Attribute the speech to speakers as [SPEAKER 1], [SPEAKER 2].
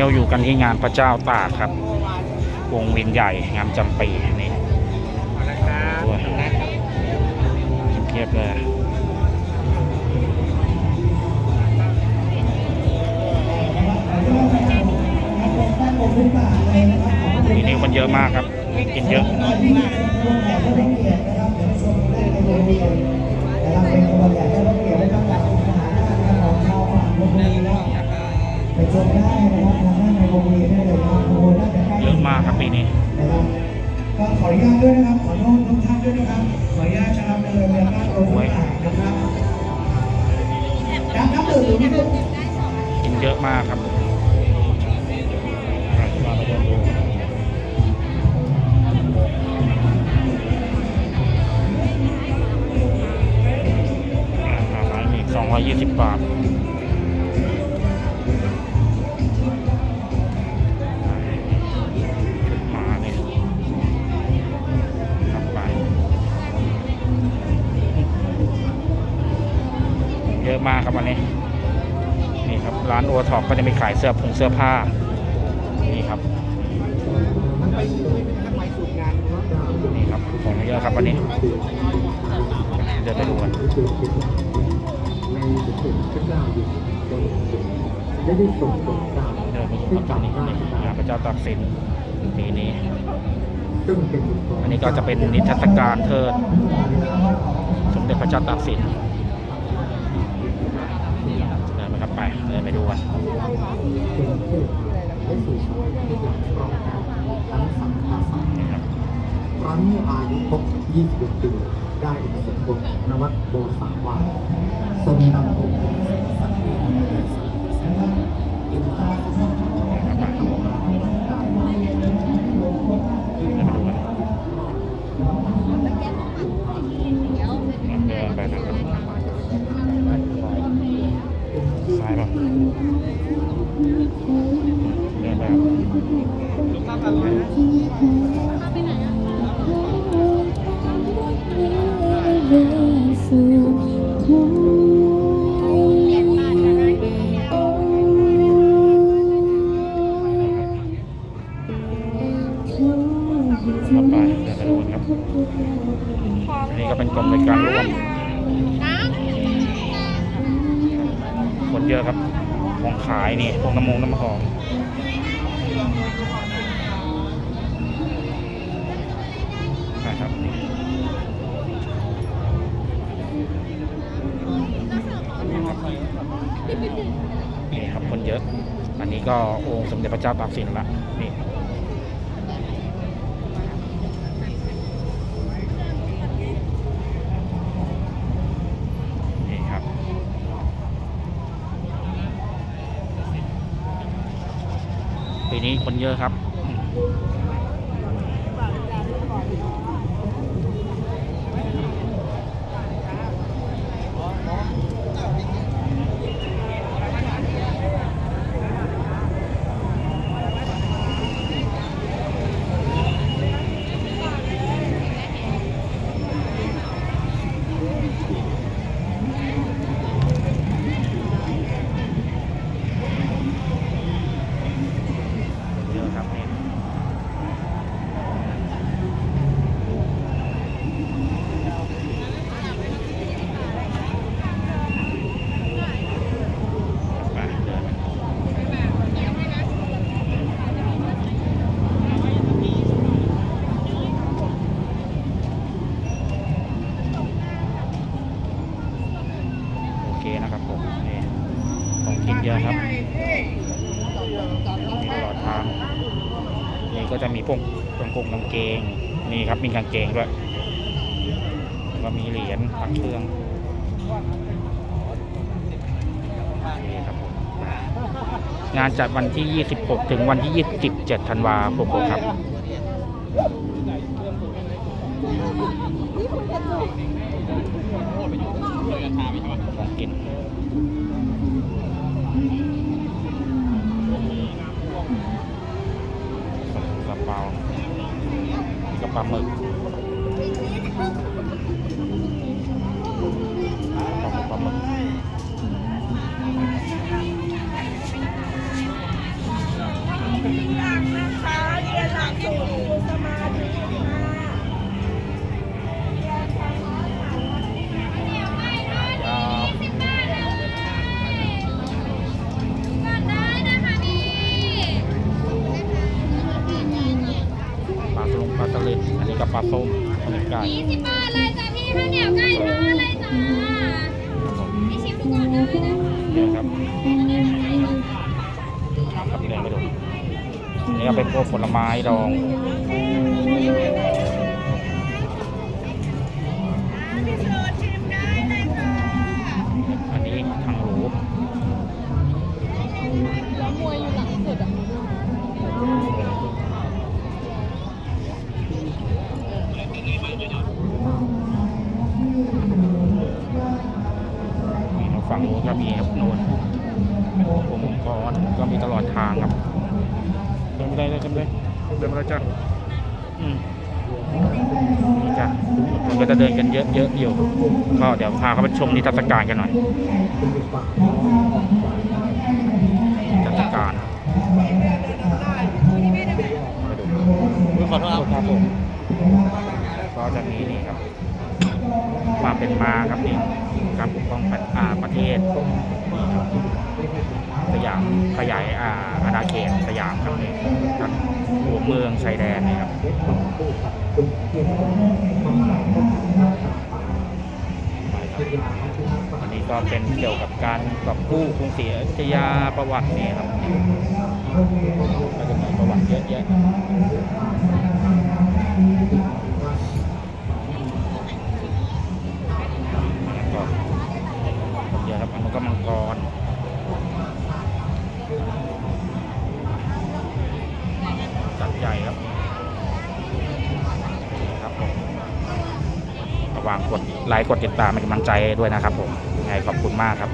[SPEAKER 1] นี้เราอยู่กันที่งานพระเจ้าตากครับ วงเวียนใหญ่งามจำปีนี่ด้วยเทียบเลยปีนี้คนเยอะมากครับ กินเยอะ
[SPEAKER 2] ไป ชมได้นะครับทางด้านในโรงเรียนได้เลยนะครับโอ้โหน่าจะใกล้
[SPEAKER 1] เยอะมากครับปีนี้
[SPEAKER 2] นะครับก็ขออนุญาตด้วยนะครับ ขอโทษทุกท่านด้วยนะครับ ขออนุญาตนะครับเดินเดินหน้าตรงนี้นะครับน้ำน้ำดื่มหรือไม่ดื่ม
[SPEAKER 1] กินเยอะมากครับ ครับวันนี้นี่ครับร้านโอท็อปก็จะมีขายเสื้อผงเสื้อผ้านี่ครับ
[SPEAKER 3] นี่
[SPEAKER 1] ครับของเยอะครับวันนี้เดี๋ยวไปดูกัน
[SPEAKER 4] ในสมเด็จพระเจ้าอยู่หัวได้ได้ทรงโปดเกล้า
[SPEAKER 1] เดินไปดูครับตอนนี้นี่งานพระเจ้าตากสินปีนี้
[SPEAKER 4] อง
[SPEAKER 1] อันนี้ก็จะเป็นนิทรรศการเทิดสมเด็จพระเจ้าตากสินเดินไปครับไป วัน
[SPEAKER 4] เป็นเทพรุ่งกรองการทั้ง
[SPEAKER 1] นี้
[SPEAKER 4] อายุครบ21ปีได้สมบูรณ์นวัดโบสาวาทรงนำองค์
[SPEAKER 1] ครับต่อไปเดี๋ยวไปดูครับอันนี้ก็เป็นกรมในการร่วมคนเยอะครับ ของขายนี่พวกน้ำมงน้ำหอมนะครับนี่ครับคนเยอะ อันนี้ก็องค์สมเด็จพระเจ้าตากสินละนี่ครับ ปีนี้ คนเยอะครับ เยอะครับนี่ไปเดินโอเคนะครับผมนี่ของกินเยอะครับ มีตลอดทางนี่ ก็จะมีพวกกางกงกางเกงนี่ครับมีกางเกงด้วยแล้วก็มีเหรียญพักเครื่องนี่ครับงานจัดวันที่ 26 ถึงวันที่ 27 ธันวาคมครับกิน กระเป๋า นี่กระเป๋าหมึกก ลาส้มข้าวมันไก่
[SPEAKER 5] ยี่สิบบาทเลยจ้ะพี่ข้าวเหนียวไก่ทอดเลยจ้ะ
[SPEAKER 1] ครับผม
[SPEAKER 5] พี่ชิมดูก่อนได้นะคะ
[SPEAKER 1] นี่ครับครับเดินไปดูนี่ก็เป็นพวกผลไม้ดอง ฝั่งนู้นก็มีครับโน่นผมกรก็มีตลอดทางครับเดินไปได้เลยเดินไปเลยเดินไปเลยจ้ะอืมนี่จ้ะคนก็จะเดินกันเยอะเยอะอยู่ก็เดี๋ยวพาเขาไปชมนิทรรศการกันหน่อยนิทรรศการขอโทษครับผมก็จะมีนี่ครับความเป็นมาครับนี่ การปกป้องประอ่าประเทศนี่ครับสยามขยายอาอาณาเขตสยามครับนี่ครับหัวเมืองชายแดนนี่ครับอันนี้ก็เป็นเกี่ยวกับการกอบกู้กรุงศรีอยุธยาประวัตินี่ครับก็จะมีประวัติเยอะแยะ ระหว่างกดไลค์กดติดตามเป็นกำลังใจด้วยนะครับผมยังไงขอบคุณมากครับ